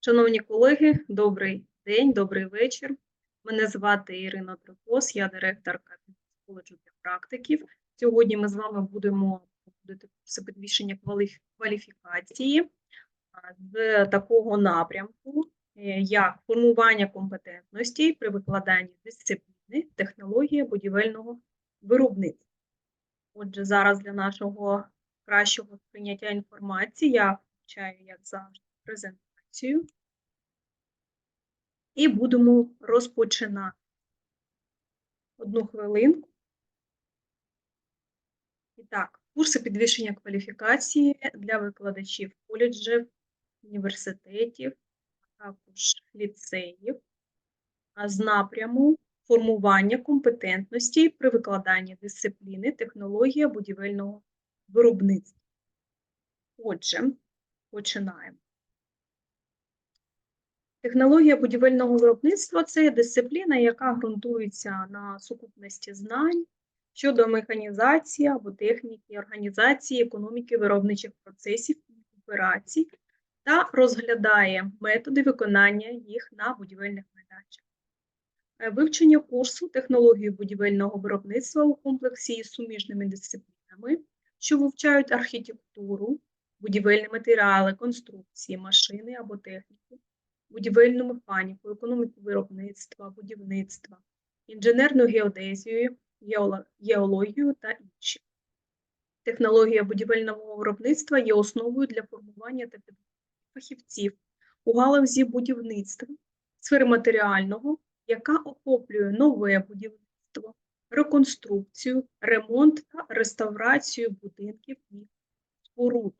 Шановні колеги, добрий день, добрий вечір. Мене звати Ірина Трикос, я директорка коледжу для практиків. Сьогодні ми з вами будемо проходити курси підвищення кваліфікації з такого напрямку, е, як формування компетентностей при викладанні дисципліни технології будівельного виробництва. Отже, зараз для нашого кращого сприйняття інформації я включаю, як завжди, презентацію. І будемо розпочинати. Одну хвилинку. І так, курси підвищення кваліфікації для викладачів коледжів, університетів, також ліцеїв з напряму формування компетентності при викладанні дисципліни технологія будівельного виробництва. Отже, починаємо. Технологія будівельного виробництва це дисципліна, яка ґрунтується на сукупності знань щодо механізації або техніки, організації економіки виробничих процесів і операцій та розглядає методи виконання їх на будівельних майданчиках. Е, Вивчення курсу технології будівельного виробництва у комплексі із суміжними дисциплінами, що вивчають архітектуру, будівельні матеріали, конструкції, машини або техніку, будівельну механіку, економіку виробництва, будівництва, інженерну геодезію, геологію та інші. Технологія будівельного виробництва є основою для формування та підготовки фахівців у галузі будівництва, сфери матеріального, яка охоплює нове будівництво, реконструкцію, ремонт та реставрацію будинків і споруд.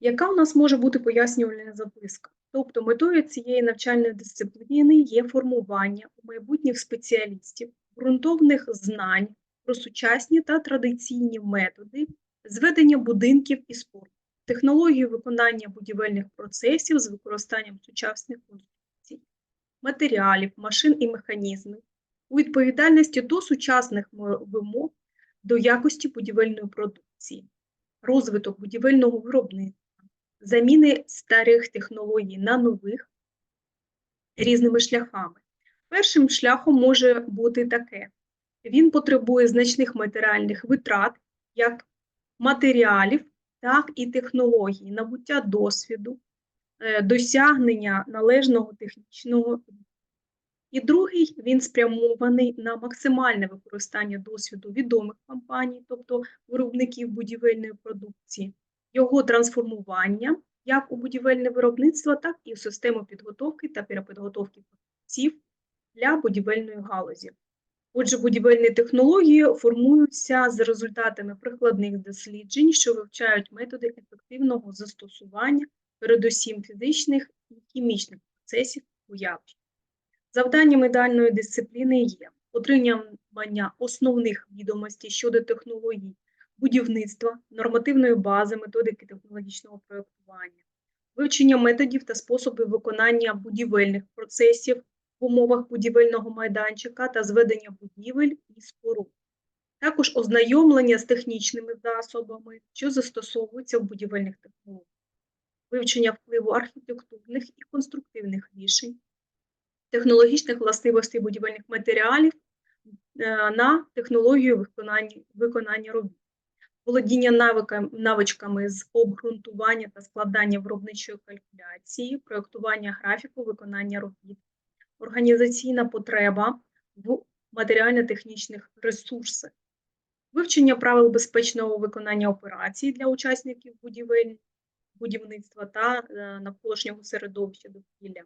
Яка у нас може бути пояснювальна записка? Тобто метою цієї навчальної дисципліни є формування у майбутніх спеціалістів ґрунтовних знань про сучасні та традиційні методи зведення будинків і споруд, технологію виконання будівельних процесів з використанням сучасних конструкцій, матеріалів, машин і механізмів у відповідальності до сучасних вимог до якості будівельної продукції, розвиток будівельного виробництва заміни старих технологій на нових різними шляхами. Першим шляхом може бути таке: він потребує значних матеріальних витрат, як матеріалів, так і технологій, набуття досвіду, е, досягнення належного технічного. І другий він спрямований на максимальне використання досвіду відомих компаній, тобто виробників будівельної продукції, його трансформування як у будівельне виробництво, так і в систему підготовки та перепідготовки фахівців для будівельної галузі. Отже, будівельні технології формуються з результатами прикладних досліджень, що вивчають методи ефективного застосування, передусім фізичних і хімічних процесів у явищі. Завданнями даної дисципліни є отримання основних відомостей щодо технологій будівництва, нормативної бази, методики технологічного проєктування, вивчення методів та способів виконання будівельних процесів в умовах будівельного майданчика та зведення будівель і споруд. Також ознайомлення з технічними засобами, що застосовуються в будівельних технологіях, вивчення впливу архітектурних і конструктивних рішень, технологічних властивостей будівельних матеріалів е, на технологію виконання, виконання робіт володіння навикам, навичками з обґрунтування та складання виробничої калькуляції, проєктування графіку виконання робіт, організаційна потреба в матеріально-технічних ресурсах, вивчення правил безпечного виконання операцій для учасників будівель, будівництва та е, навколишнього середовища довкілля,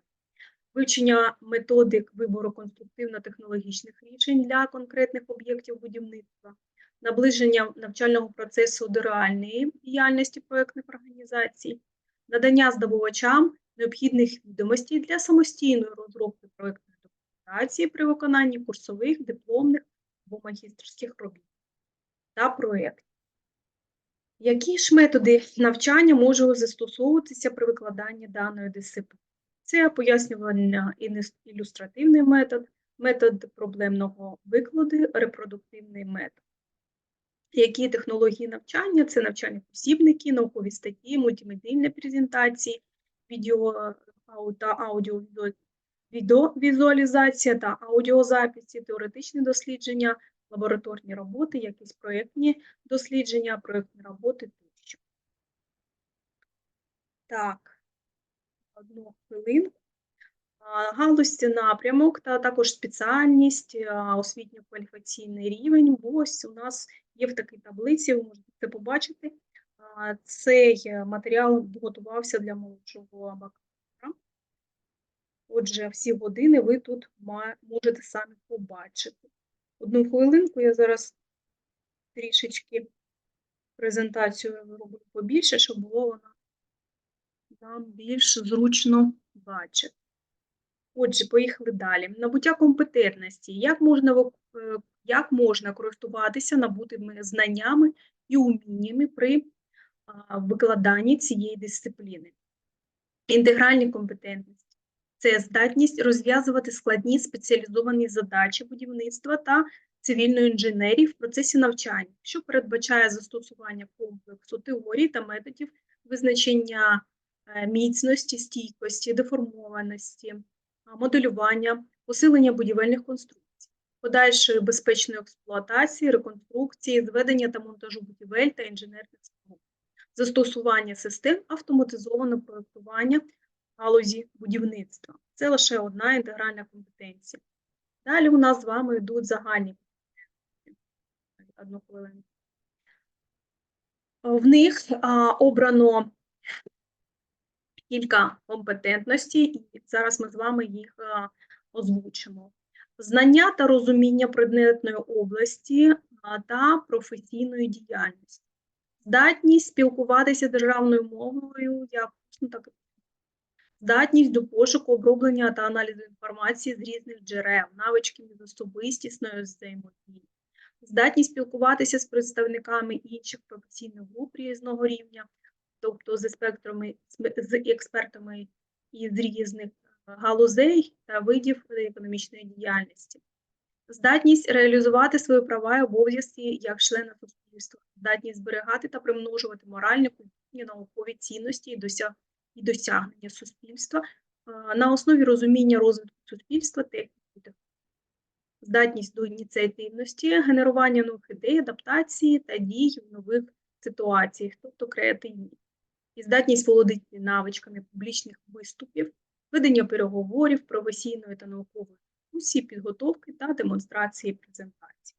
вивчення методик вибору конструктивно-технологічних рішень для конкретних об'єктів будівництва, наближення навчального процесу до реальної діяльності проєктних організацій, надання здобувачам необхідних відомостей для самостійної розробки проєктної документації при виконанні курсових, дипломних або магістерських робіт та проєктів. Які ж методи навчання можуть застосовуватися при викладанні даної дисципліни? Це пояснювальна ілюстративний метод, метод проблемного викладу, репродуктивний метод. Які технології навчання? Це навчальні посібники, наукові статті, мультимедійні презентації, відео та аудіо відеовізуалізація та аудіозаписи, теоретичні дослідження, лабораторні роботи, якісь проєктні дослідження, проєктні роботи тощо. Так, одну хвилинку. Галузь напрямок та також спеціальність, освітньо-кваліфікаційний рівень. Ось у нас є в такій таблиці, ви можете це побачити. Цей е, матеріал готувався для молодшого бакалавра. Отже, всі години ви тут можете самі побачити. Одну хвилинку я зараз трішечки презентацію роблю побільше, щоб було вона нам більш зручно бачити. Отже, поїхали далі. Набуття компетентності. Як можна, е, як можна користуватися набутими знаннями і уміннями при викладанні цієї дисципліни? Інтегральні компетентності це здатність розв'язувати складні спеціалізовані задачі будівництва та цивільної інженерії в процесі навчання, що передбачає застосування комплексу теорій та методів визначення е, міцності, стійкості, деформованості, моделювання, посилення будівельних конструкцій, подальшої безпечної експлуатації, реконструкції, зведення та монтажу будівель та інженерних споруд, застосування систем автоматизованого проєктування галузі будівництва. Це лише одна інтегральна компетенція. Далі у нас з вами йдуть загальні. Одну хвилину. В них а, обрано кілька компетентностей, і зараз ми з вами їх а, озвучимо. Знання та розуміння предметної області та професійної діяльності, здатність спілкуватися державною мовою як усно, так здатність до пошуку, оброблення та аналізу інформації з різних джерел, навички міжособистісної взаємодії, здатність спілкуватися з представниками інших професійних груп різного рівня, тобто з експертами, з експертами із різних е, галузей та видів економічної діяльності. Здатність реалізувати свої права і обов'язки як члена суспільства, здатність зберігати та примножувати моральні, культурні, наукові цінності і досяг- і досягнення суспільства на основі розуміння розвитку суспільства, техніки, здатність до ініціативності, генерування нових ідей, адаптації та дій в нових ситуаціях, тобто креативність, і здатність володіти навичками публічних виступів, ведення переговорів, професійної та наукової дискусії, підготовки та демонстрації презентацій.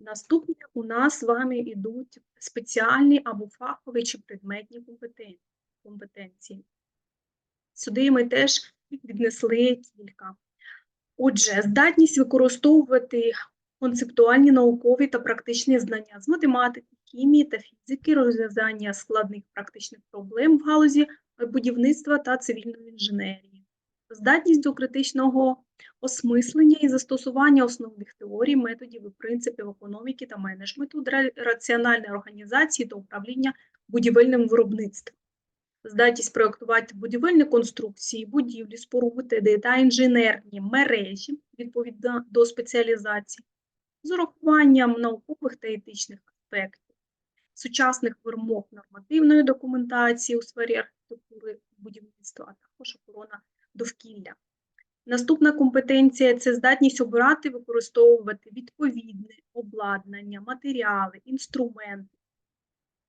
Наступне у нас з вами йдуть спеціальні або фахові чи предметні компетенції. Сюди ми теж віднесли кілька. Отже, здатність використовувати концептуальні наукові та практичні знання з математики, хімії та фізики, розв'язання складних практичних проблем в галузі будівництва та цивільної інженерії, здатність до критичного осмислення і застосування основних теорій, методів і принципів економіки та менеджменту для раціональної організації та управління будівельним виробництвом, здатність проєктувати будівельні конструкції, будівлі, споруди та інженерні мережі відповідно до спеціалізації, з урахуванням наукових та етичних аспектів, сучасних вимог нормативної документації у сфері архітектури будівництва, а також охорона довкілля. Наступна компетенція це здатність обирати, використовувати відповідне обладнання, матеріали, інструменти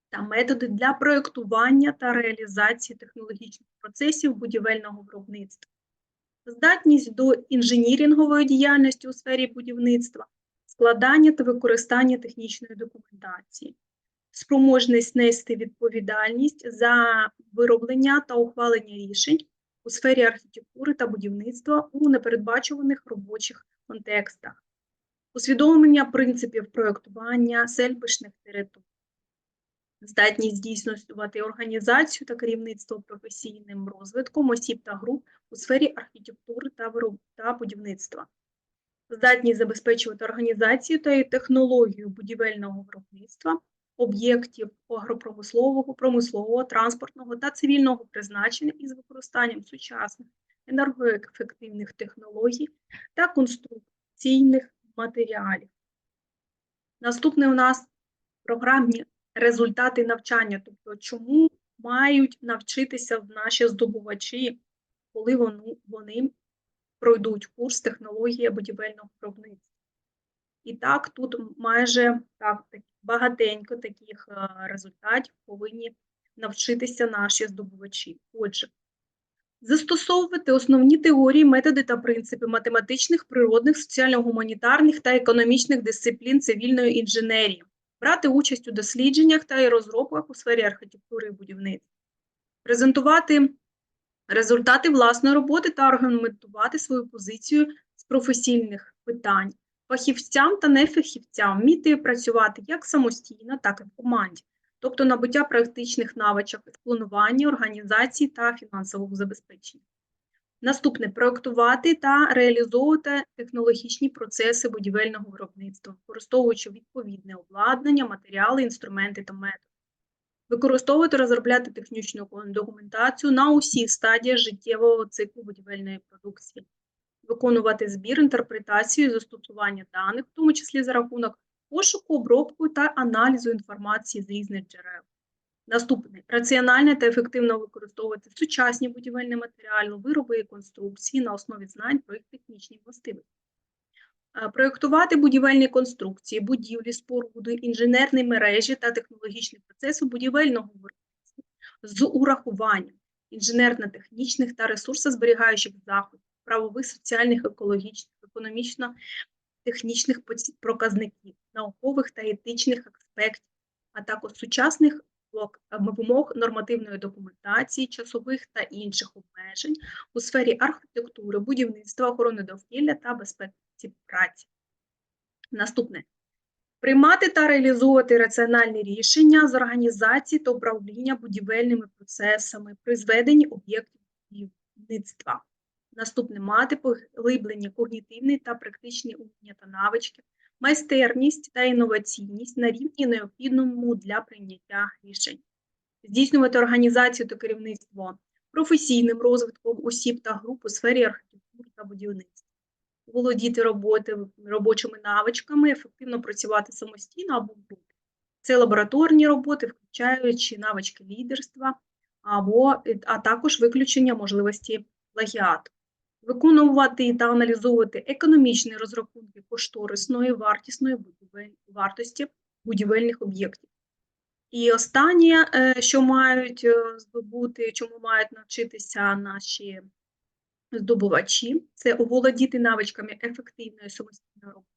та методи для проєктування та реалізації технологічних процесів будівельного виробництва, здатність до інженірингової діяльності у сфері будівництва, складання та використання технічної документації, спроможність нести відповідальність за вироблення та ухвалення рішень у сфері архітектури та будівництва у непередбачуваних робочих контекстах, усвідомлення принципів проєктування сельбишних територій, здатність здійснювати організацію та керівництво професійним розвитком осіб та груп у сфері архітектури та вироб- та будівництва, здатність забезпечувати організацію та технологію будівельного виробництва, об'єктів агропромислового, промислового, транспортного та цивільного призначення із використанням сучасних енергоефективних технологій та конструкційних матеріалів. Наступне у нас програмні результати навчання, тобто чому мають навчитися наші здобувачі, коли вони, пройдуть курс технології будівельного виробництва. І так, тут майже так, багатенько таких е, результатів повинні навчитися наші здобувачі. Отже, застосовувати основні теорії, методи та принципи математичних, природних, соціально-гуманітарних та економічних дисциплін цивільної інженерії, брати участь у дослідженнях та і розробках у сфері архітектури і будівництва, презентувати результати власної роботи та аргументувати свою позицію з професійних питань, фахівцям та нефахівцям вміти працювати як самостійно, так і в команді, тобто набуття практичних навичок в плануванні, організації та фінансового забезпечення. Наступне проектувати та реалізовувати технологічні процеси будівельного виробництва, використовуючи відповідне обладнання, матеріали, інструменти та методи. Використовувати, розробляти технічну документацію на усіх стадіях життєвого циклу будівельної продукції, виконувати збір, інтерпретацію, застосування даних, в тому числі за рахунок пошуку, обробку та аналізу інформації з різних джерел. Наступне раціонально та ефективно використовувати сучасні будівельні матеріали, вироби і конструкції на основі знань про їх технічні властивості. Проєктувати будівельні конструкції, будівлі, споруди, інженерні мережі та технологічні процеси будівельного виробництва з урахуванням інженерно-технічних та ресурсозберігаючих заходів, правових, соціальних, екологічних, економічно-технічних показників, наукових та етичних аспектів, а також сучасних е, вимог нормативної документації, часових та інших обмежень у сфері архітектури, будівництва, охорони довкілля та безпеки праці. Наступне. Приймати та реалізовувати раціональні рішення з організації та управління будівельними процесами при зведенні об'єктів будівництва. Наступне мати поглиблені когнітивні та практичні уміння та навички, майстерність та інноваційність на рівні необхідному для прийняття рішень. Здійснювати організацію та керівництво професійним розвитком осіб та груп у сфері архітектури та будівництва володіти роботи, робочими навичками, ефективно працювати самостійно або в групі. Це лабораторні роботи, включаючи навички лідерства, або, а також виключення можливості плагіату. Виконувати та аналізовувати економічні розрахунки кошторисної, вартісної вартості будівельних об'єктів. І останнє, е, що мають е, здобути, чому мають навчитися наші здобувачі це оволодіти навичками ефективної самостійної роботи,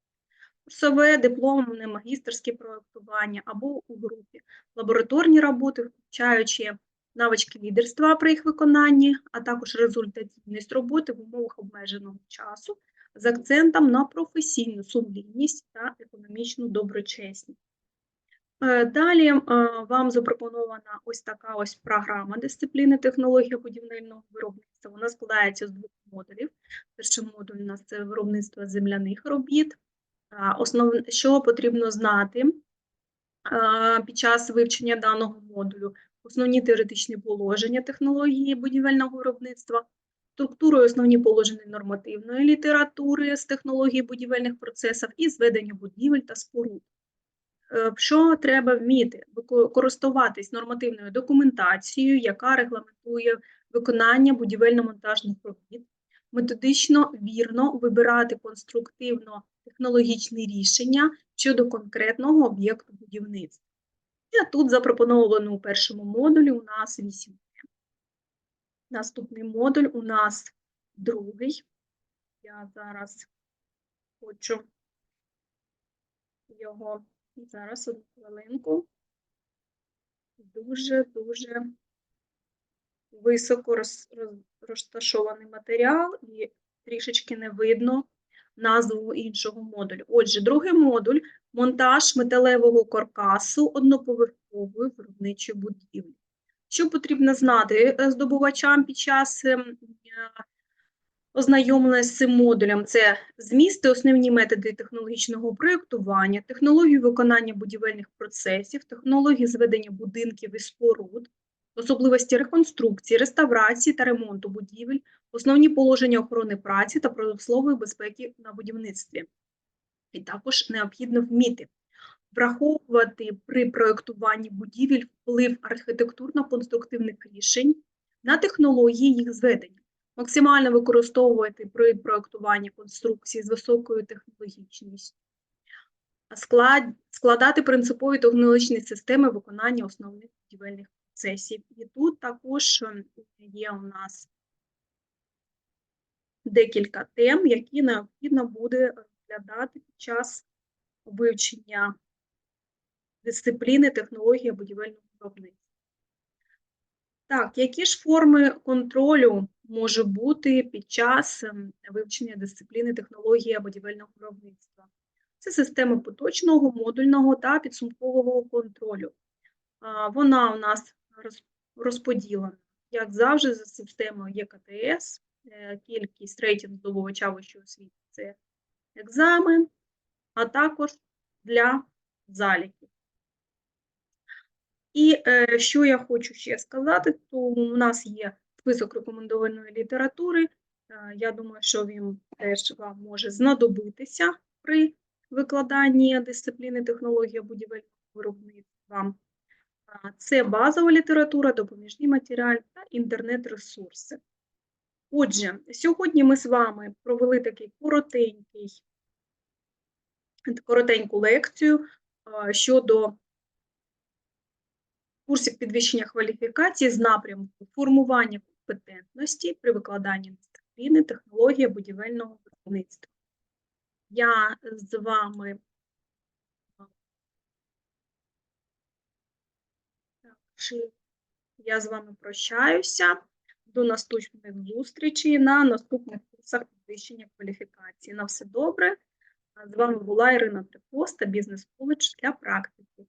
курсове, дипломне, магістерське проєктування або у групі, лабораторні роботи, включаючи навички лідерства при їх виконанні, а також результативність роботи в умовах обмеженого часу з акцентом на професійну сумлінність та економічну доброчесність. Е, Далі е, вам запропонована ось така ось програма дисципліни технологія будівельного виробництва. Вона складається з двох модулів. Перший модуль у нас це виробництво земляних робіт. А, Основ... Що потрібно знати е, під час вивчення даного модулю? Основні теоретичні положення технології будівельного виробництва, структуру і основні положення нормативної літератури з технології будівельних процесів і зведення будівель та споруд. Е, Що треба вміти? Користуватись нормативною документацією, яка регламентує виконання будівельно-монтажних робіт, методично вірно вибирати конструктивно-технологічні рішення щодо конкретного об'єкту будівництва. Тут запропоновано у першому модулі у нас 8 тем. Наступний модуль у нас другий. Я зараз хочу його Зараз одну хвилинку. Дуже-дуже високо роз, роз, розташований матеріал і трішечки не видно назву іншого модулю. Отже, другий модуль монтаж металевого каркасу одноповерхової виробничої будівлі. Що потрібно знати е, здобувачам під час ем, ознайомлення з цим модулем це змісти, основні методи технологічного проєктування, технології виконання будівельних процесів, технології зведення будинків і споруд, особливості реконструкції, реставрації та ремонту будівель, основні положення охорони праці та промислової безпеки на будівництві. І також необхідно вміти враховувати при проєктуванні будівель вплив архітектурно-конструктивних рішень на технології їх зведення, максимально використовувати при проєктуванні конструкції з високою технологічністю, склад, складати принципові технологічні системи виконання основних будівельних процесів. І тут також ем, є у нас декілька тем, які необхідно буде розглядати під час вивчення дисципліни технологія будівельного виробництва. Так, які ж форми контролю може бути під час ем, вивчення дисципліни технологія будівельного виробництва? Це система поточного, модульного та підсумкового контролю. Вона у нас розподілена, як завжди, за системою ЄКТС, е, кількість рейтинг здобувача вищої освіти – це екзамен, а також для заліків. І е, що я хочу ще сказати, то у нас є список рекомендованої літератури. Е, я думаю, що він теж вам може знадобитися при викладанні дисципліни технологія будівельного виробництва. Це базова література, допоміжні матеріали та інтернет-ресурси. Отже, сьогодні ми з вами провели такий коротенький, коротеньку лекцію щодо курсів підвищення кваліфікації з напрямку формування компетентності при викладанні дисципліни технологія будівельного виробництва. Я з вами Так, я з вами прощаюся. До наступних зустрічей на наступних курсах підвищення кваліфікації. На все добре. З вами була Ірина Трипоста, бізнес коледж для практики.